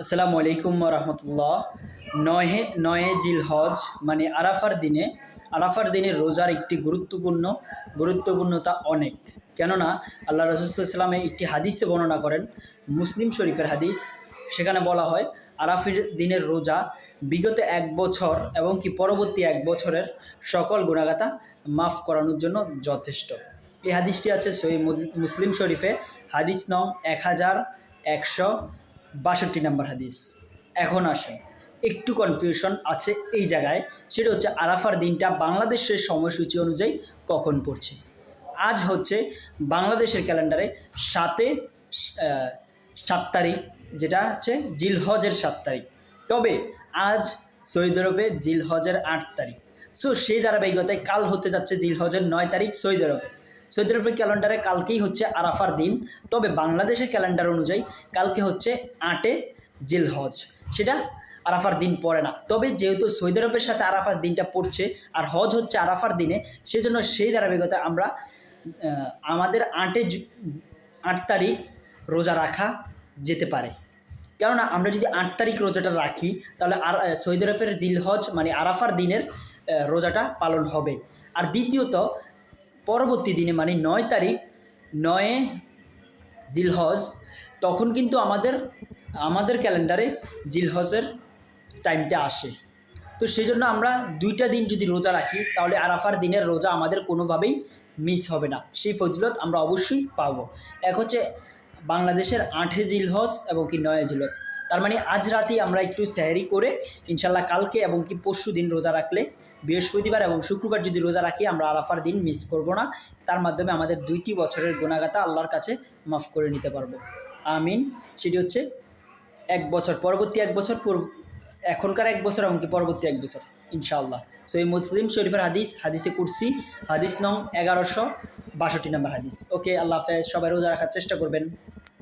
আসসালামু আলাইকুম রহমতুল্লাহ। নহে নয়ে জিল হজ মানে আরাফার দিনে আরাফার দিনে রোজার একটি গুরুত্বপূর্ণ, গুরুত্বপূর্ণতা অনেক। কেননা, আল্লাহ রসুলামে একটি হাদিসে বর্ণনা করেন, মুসলিম শরীফের হাদিস, সেখানে বলা হয়, আরাফির দিনের রোজা বিগত এক বছর এবং কি পরবর্তী এক বছরের সকল গুণাগাতা মাফ করানোর জন্য যথেষ্ট। এই হাদিসটি আছে সই মুসলিম শরীফে, হাদিস নং এক হাজার একশো বাষট্টি নাম্বার হাদিস। এখন আসেন। একটু কনফিউশন আছে এই জায়গায়, সেটা হচ্ছে আরাফার দিনটা বাংলাদেশের সময়সূচি অনুযায়ী কখন পড়ছে? আজ হচ্ছে বাংলাদেশের ক্যালেন্ডারে সাতে সাত তারিখ, যেটা হচ্ছে জিলহজের সাত তারিখ। তবে আজ সৌদি আরবে জিলহজের আট তারিখ। সো সেই ধারাবাহিকতায় কাল হতে যাচ্ছে জিলহজের নয় তারিখ সৌদি আরবে। সৌদি আরবের ক্যালেন্ডারে কালকেই হচ্ছে আরাফার দিন। তবে বাংলাদেশের ক্যালেন্ডার অনুযায়ী কালকে হচ্ছে আটে জিলহজ। সেটা আরাফার দিন পড়ে না। তবে যেহেতু সৌদি আরবের সাথে আরাফার দিনটা পড়ছে আর হজ হচ্ছে আরাফার দিনে, সেজন্য সেই ধারাবাহিকতায় আমরা আমাদের আটে আট তারিখ রোজা রাখা যেতে পারে। কেননা আমরা যদি আট তারিখ রোজাটা রাখি, তাহলে আর সৌদি আরবের জিলহজ মানে আরাফার দিনের রোজাটা পালন হবে। আর দ্বিতীয়ত পরবর্তী দিনে মানে নয় তারিখ, নয়ে জিলহজ, তখন কিন্তু আমাদের আমাদের ক্যালেন্ডারে জিলহজের টাইমটা আসে। তো সেজন্য আমরা দুইটা দিন যদি রোজা রাখি, তাহলে আরাফার দিনের রোজা আমাদের কোনোভাবেই মিস হবে না। সেই ফজিলত আমরা অবশ্যই পাবো। এক হচ্ছে বাংলাদেশের আটে জিলহজ এবং কি নয় জিলহজ। তার মানে আজ রাতেই আমরা একটু স্যারি করে ইনশাল্লাহ কালকে এবং কি পরশু দিন রোজা রাখলে, বৃহস্পতিবার এবং শুক্রবার যদি রোজা রাখি, আমরা আরাফার দিন মিস করব না। তার মাধ্যমে আমাদের দুইটি বছরের গুণাগাতা আল্লাহর কাছে মাফ করে নিতে পারব। আমিন। সেটি হচ্ছে এক বছর, পরবর্তী এক বছর এখনকার এক বছর এমনকি পরবর্তী এক বছর, ইনশাআল্লাহ। সো এই মুসলিম শরীফের হাদিস, হাদিসে কুরসি, হাদিস নং এগারোশো বাষট্টি নম্বর হাদিস। ওকে, আল্লাহ হাফেজ, সবাই রোজা রাখার চেষ্টা করবেন।